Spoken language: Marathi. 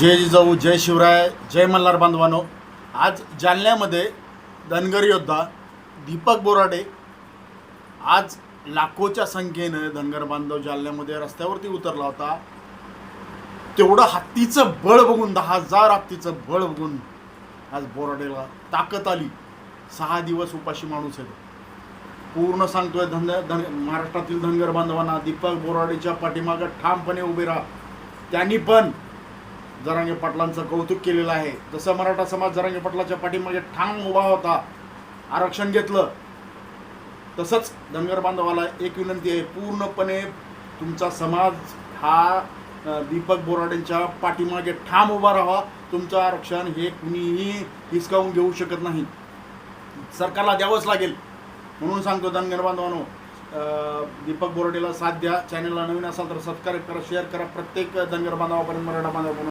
जय जिजाऊ जय शिवराय जय मल्हार बांधवानो. आज जालन्यामध्ये धनगर योद्धा दीपक बोराडे आज लाखोच्या संख्येनं धनगर बांधव जालन्यामध्ये रस्त्यावरती उतरला होता. तेवढं हत्तीचं बळ बघून दहा हजार हत्तीचं बळ बघून आज बोराडेला ताकद आली. सहा दिवस उपाशी माणूस आहे पूर्ण सांगतोय धन धन महाराष्ट्रातील धनगर बांधवांना दीपक बोराडेच्या पाठीमागं ठामपणे उभे राहा. त्यांनी पण जरांगे पाटलांचं कौतुक केलेलं आहे. जसं मराठा समाज जरांगे पाटलाच्या पाठीमागे ठाम उभा होता आरक्षण घेतलं तसंच धनगर बांधवाला एक विनंती आहे पूर्णपणे तुमचा समाज हा दीपक बोराडेंच्या पाठीमागे ठाम उभा राहा तुमचं आरक्षण हे कुणीही हिसकावून घेऊ शकत नाही. सरकारला द्यावंच लागेल. म्हणून सांगतो धनगर बांधवांनो दीपक बोराडेला साथ द्या. चॅनलला नवीन असाल तर सबस्क्राईब करा शेअर करा. प्रत्येक धनगर बांधवापर्यंत मराठा बांधवापर्यंत